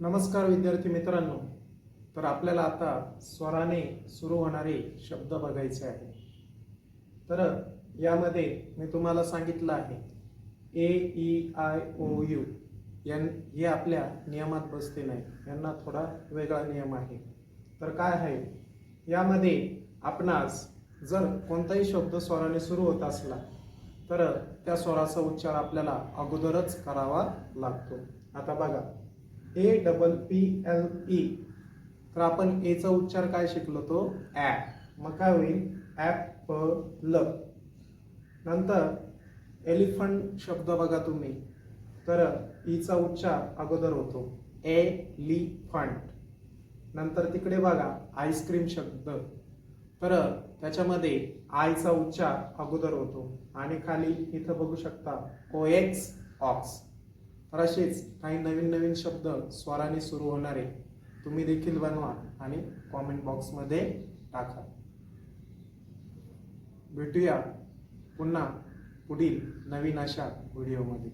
नमस्कार विद्यार्थी मित्रांनो. तर आपल्याला आता स्वराने सुरू होणारे शब्द बघायचे आहे तर यामध्ये मी तुम्हाला सांगितलं आहे A E I O U यां हे आपल्या नियमात बसते नाही. यांना थोडा वेगळा नियम आहे. तर काय आहे? यामध्ये आपणास जर कोणताही शब्द स्वराने सुरू होत असला तर त्या स्वराचा उच्चार आपल्याला अगोदरच करावा लागतो. आता बघा. A double P L E तर आपण एचा उच्चार काय शिकलो तो? ॲप मग काय होईल? ॲप ल नंतर एलिफंट शब्द बघा तुम्ही. तर e ईचा उच्चार अगोदर होतो. ए ली फंट नंतर तिकडे बघा आईस्क्रीम शब्द. तर त्याच्यामध्ये आयचा उच्चार अगोदर होतो. आणि खाली इथं बघू शकता ओ एक्स ऑक्स तर असेच काही नवीन नवीन शब्द स्वराने सुरू होणारे तुम्ही देखील बनवा आणि कॉमेंट बॉक्समध्ये टाका. भेटूया पुन्हा पुढील नवीन अशा व्हिडिओमध्ये